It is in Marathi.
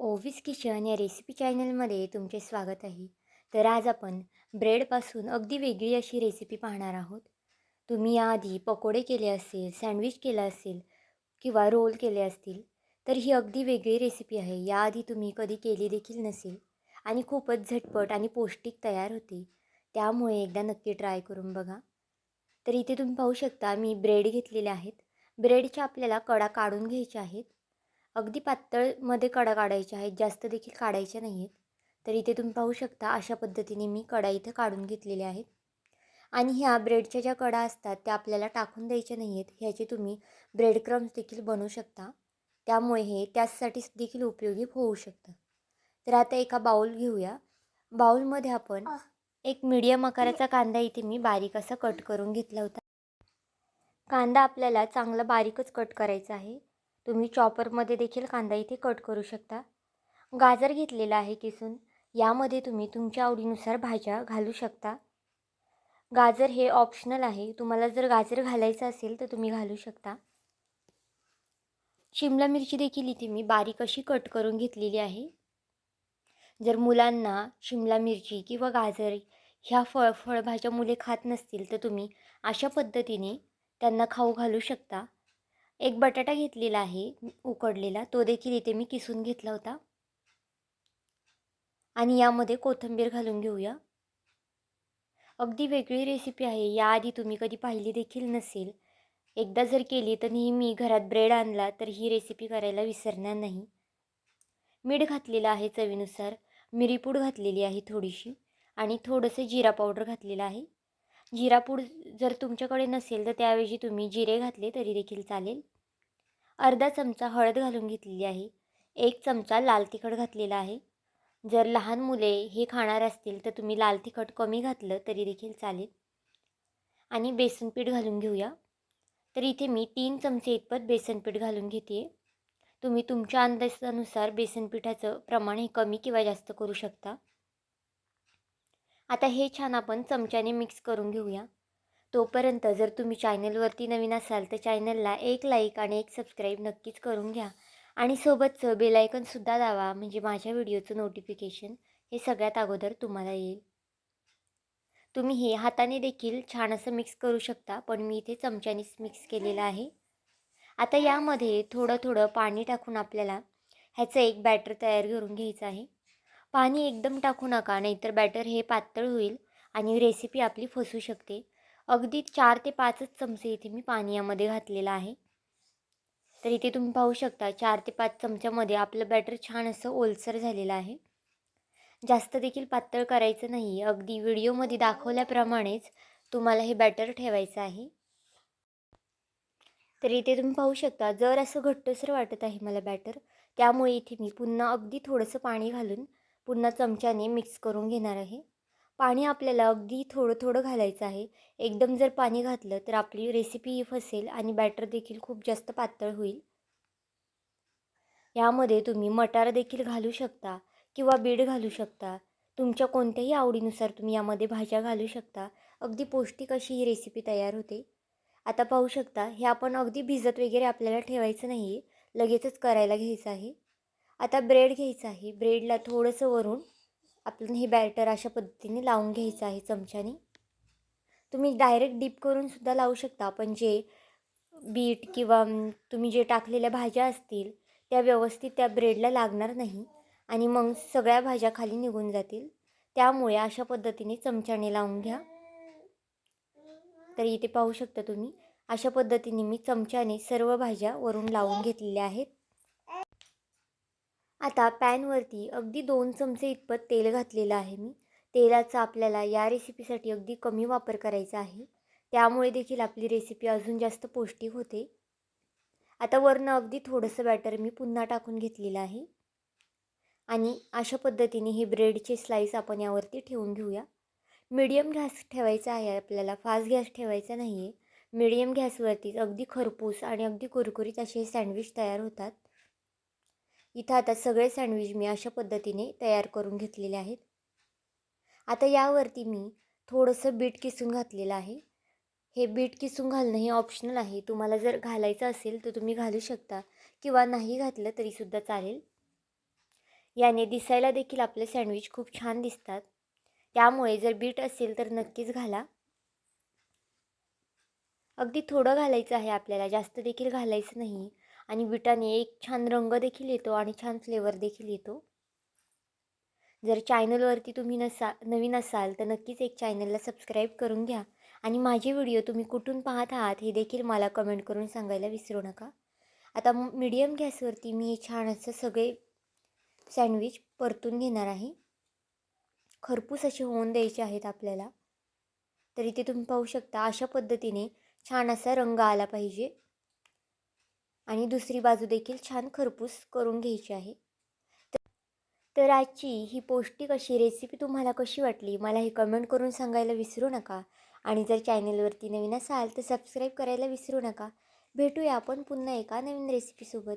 ओविस किचन या रेसिपी चॅनलमध्ये तुमचे स्वागत आहे. तर आज आपण ब्रेडपासून अगदी वेगळी अशी रेसिपी पाहणार आहोत. तुम्ही याआधी पकोडे केले असेल सँडविच केलं असेल किंवा रोल केले असतील तर ही अगदी वेगळी रेसिपी आहे. याआधी तुम्ही कधी केली देखील नसेल आणि खूपच झटपट आणि पौष्टिक तयार होते. त्यामुळे एकदा नक्की ट्राय करून बघा. तर इथे तुम्ही पाहू शकता मी ब्रेड घेतलेले आहेत. ब्रेडच्या आपल्याला कडा काढून घ्यायच्या आहेत. अगदी पातळमध्ये कडा काढायच्या आहेत जास्त देखील काढायच्या नाही आहेत तर इथे तुम्ही पाहू शकता अशा पद्धतीने मी कडा इथं काढून घेतलेल्या आहेत. आणि ह्या ब्रेडच्या ज्या कडा असतात त्या आपल्याला टाकून द्यायच्या नाही आहेत ह्याचे तुम्ही ब्रेड क्रम्स देखील बनवू शकता. त्यामुळे हे त्याचसाठी देखील उपयोगी होऊ शकतं. तर आता एका बाऊल घेऊया. बाऊलमध्ये आपण एक मीडियम आकाराचा कांदा इथे मी बारीक असा कट करून घेतला होता. कांदा आपल्याला चांगला बारीकच कट करायचा आहे. तुम्ही चॉपरमध्ये देखील कांदा इथे कट करू शकता. गाजर घेतलेला आहे किसून. यामध्ये तुम्ही तुमच्या आवडीनुसार भाज्या घालू शकता. गाजर हे ऑप्शनल आहे. तुम्हाला जर गाजर घालायचं असेल तर तुम्ही घालू शकता. शिमला मिरची देखील इथे मी बारीक अशी कट करून घेतलेली आहे. जर मुलांना शिमला मिरची किंवा गाजर ह्या फळ फळभाज्या मुले खात नसतील तर तुम्ही अशा पद्धतीने त्यांना खाऊ घालू शकता. एक बटाटा घेतलेला आहे उकडलेला. तो देखील इथे मी किसून घेतला होता. आणि यामध्ये कोथिंबीर घालून घेऊया. अगदी वेगळी रेसिपी आहे. याआधी तुम्ही कधी पाहिली देखील नसेल. एकदा जर केली तर नेहमी घरात ब्रेड आणला तर ही रेसिपी करायला विसरणार नाही. मीठ घातलेलं आहे चवीनुसार. मिरीपूड घातलेली आहे थोडीशी. आणि थोडंसं जिरा पावडर घातलेलं आहे. जिरापूड जर तुमच्याकडे नसेल तर त्याऐवजी तुम्ही जिरे घातले तरी देखील चालेल. अर्धा चमचा हळद घालून घेतलेली आहे. एक चमचा लाल तिखट घातलेला आहे. जर लहान मुले हे खाणार असतील तर तुम्ही लाल तिखट कमी घातलं तरी देखील चालेल. आणि बेसन पीठ घालून घेऊया. तर इथे मी तीन चमचे इतपत बेसन पीठ घालून घेते तुम्ही तुमच्या अंदाजानुसार बेसन पिठाचं प्रमाण हे कमी किंवा जास्त करू शकता. आता हे छान आपण चमच्याने मिक्स करून घेऊया. तोपर्यंत जर तुम्ही चॅनलवरती नवीन असाल तर चॅनलला एक लाईक आणि एक सबस्क्राईब नक्कीच करून घ्या. आणि सोबतचं बेलायकनसुद्धा दावा म्हणजे माझ्या व्हिडिओचं नोटिफिकेशन हे सगळ्यात अगोदर तुम्हाला येईल. तुम्ही हे हाताने देखील छान असं मिक्स करू शकता पण मी इथे चमच्यानेच मिक्स केलेलं आहे. आता यामध्ये थोडं थोडं पाणी टाकून आपल्याला ह्याचं एक बॅटर तयार करून घ्यायचं आहे. पाणी एकदम टाकू नका नाहीतर बॅटर हे पातळ होईल आणि रेसिपी आपली फसू शकते. अगदी चार ते पाचच चमचे इथे मी पाणी यामध्ये घातलेलं आहे. तर इथे तुम्ही पाहू शकता चार ते पाच चमच्यामध्ये आपलं बॅटर छान असं ओलसर झालेलं आहे. जास्त देखील पातळ करायचं नाही अगदी व्हिडिओमध्ये दाखवल्याप्रमाणेच तुम्हाला हे बॅटर ठेवायचं आहे. तर इथे तुम्ही पाहू शकता जर असं घट्टसर वाटत आहे मला बॅटर त्यामुळे इथे मी पुन्हा अगदी थोडंसं पाणी घालून पुन्हा चमच्याने मिक्स करून घेणार आहे. पाणी आपल्याला अगदी थोडं थोडं घालायचं आहे. एकदम जर पाणी घातलं तर आपली रेसिपी फसेल आणि बॅटर देखील खूप जास्त पातळ होईल. यामध्ये तुम्ही मटार देखील घालू शकता किंवा बीड घालू शकता. तुमच्या कोणत्याही आवडीनुसार तुम्ही यामध्ये भाज्या घालू शकता. अगदी पौष्टिक अशी ही रेसिपी तयार होते. आता पाहू शकता हे आपण अगदी भिजत वगैरे आपल्याला ठेवायचं नाही आहे लगेचच करायला घ्यायचं आहे. आता ब्रेड घ्यायचं आहे. ब्रेडला थोडंसं वरून आपण हे बॅटर अशा पद्धतीने लावून घ्यायचं आहे चमच्याने. तुम्ही डायरेक्ट डीप करून सुद्धा लावू शकता. पण जे बीट किंवा तुम्ही जे टाकलेल्या भाज्या असतील त्या व्यवस्थित त्या ब्रेडला लागणार नाही आणि मग सगळ्या भाज्या खाली निघून जातील. त्यामुळे अशा पद्धतीने चमच्याने लावून घ्या. तर इथे पाहू शकता तुम्ही अशा पद्धतीने मी चमच्याने सर्व भाज्या वरून लावून घेतलेल्या आहेत. आता पॅनवरती अगदी दोन चमचे इतपत तेल घातलेलं आहे मी. तेलाचा आपल्याला या रेसिपीसाठी अगदी कमी वापर करायचा आहे. त्यामुळे देखील आपली रेसिपी अजून जास्त पौष्टिक होते. आता वरनं अगदी थोडंसं बॅटर मी पुन्हा टाकून घेतलेलं आहे. आणि अशा पद्धतीने हे ब्रेडचे स्लाईस आपण यावरती ठेवून घेऊया. मिडियम गॅस ठेवायचा आहे आपल्याला फास्ट गॅस ठेवायचा नाही आहे मिडियम गॅसवरतीच अगदी खरपूस आणि अगदी कुरकुरीत असे सँडविच तयार होतात. इथं आता सगळे सँडविच मी अशा पद्धतीने तयार करून घेतलेले आहेत. आता यावरती मी थोडंसं बीट किसून घातलेलं आहे. हे बीट किसून घालणं हे ऑप्शनल आहे. तुम्हाला जर घालायचं असेल तर तुम्ही घालू शकता किंवा नाही घातलं तरीसुद्धा चालेल. याने दिसायला देखील आपले सँडविच खूप छान दिसतात. त्यामुळे जर बीट असेल तर नक्कीच घाला. अगदी थोडं घालायचं आहे आपल्याला. जास्त देखील घालायचं नाही. आणि विटाने एक छान रंग देखील येतो आणि छान फ्लेवर देखील येतो. जर चॅनलवरती तुम्ही नसा नवीन असाल तर नक्कीच एक चॅनलला सबस्क्राईब करून घ्या. आणि माझे व्हिडिओ तुम्ही कुठून पाहत आहात हे देखील मला कमेंट करून सांगायला विसरू नका. आता मीडियम गॅसवरती मी हे छान असं सगळे सँडविच परतून घेणार आहे. खरपूस असे होऊन द्यायचे आहेत आपल्याला. तर इथे तुम्ही पाहू शकता अशा पद्धतीने छान असा रंग आला पाहिजे. आणि दुसरी बाजू देखील छान खरपूस करून घ्यायची आहे. तर आजची ही पौष्टिक अशी रेसिपी तुम्हाला कशी वाटली? मला हे कमेंट करून सांगायला विसरू नका. आणि जर चॅनलवरती नवीन असाल तर सबस्क्राईब करायला विसरू नका. भेटूया आपण पुन्हा एका नवीन रेसिपीसोबत